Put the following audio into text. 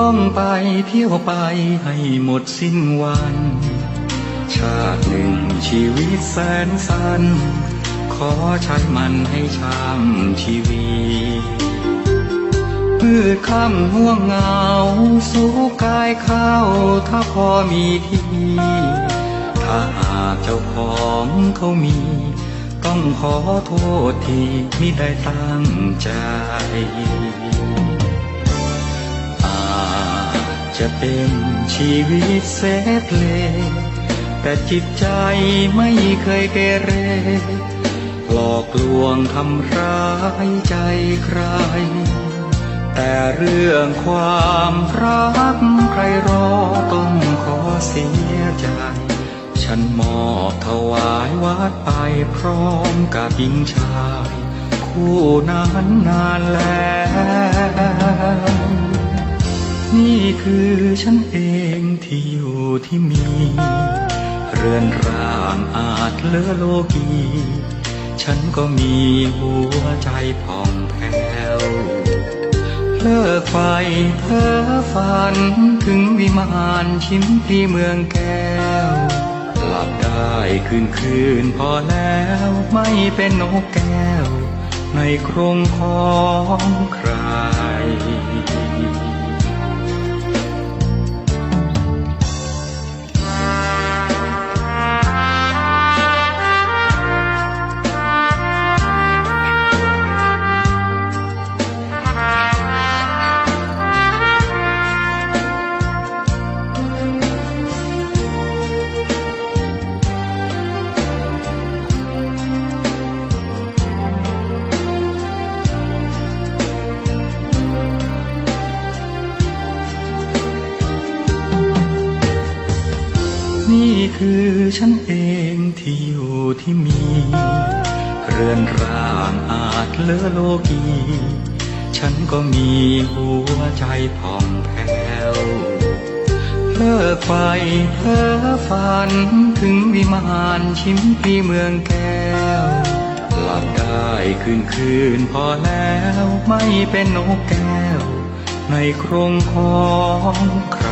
ท่องไปเที่ยวไปให้หมดสิ้นวัน ชาติหนึ่งชีวิตแสนสั้น ขอใช้มันให้ช่ำชีวีพืชค่ำห่วงเงา สู้กายข้าวถ้าพอมีที่ ถ้าหากเจ้าของเขามี ต้องขอโทษที่ไมิได้ตั้งใจ จะเป็นชีวิตเสเพลแต่จิตใจไม่เคยเกเร หลอกลวงทำร้ายใจใคร แต่เรื่องความรักใครรอต้องขอเสียใจ ฉันมอบถวายวัดไปพร้อมกับหญิงชาย คู่นั้นนานแล้ว คือฉันเองที่อยู่ที่มี เรือนร่างอาจเลอโลกี ฉันก็มีหัวใจผ่องแผ้วเลิกไฟเพ้อฝันถึงวิมานชิมพีเมืองแก้วหลับได้คืนคืนพอแล้วไม่เป็นนกแก้ว ในกรงของใคร นี่คือฉันเองที่อยู่ที่มี เรือนร่างอาจเลอโลกี ฉันก็มีหัวใจผ่องแผ้วเลิกไปเพ้อฝันถึงวิมานชิมพีเมืองแก้ว หลับได้คืนคืนพอแล้วไม่เป็นนกแก้ว ในกรงของใคร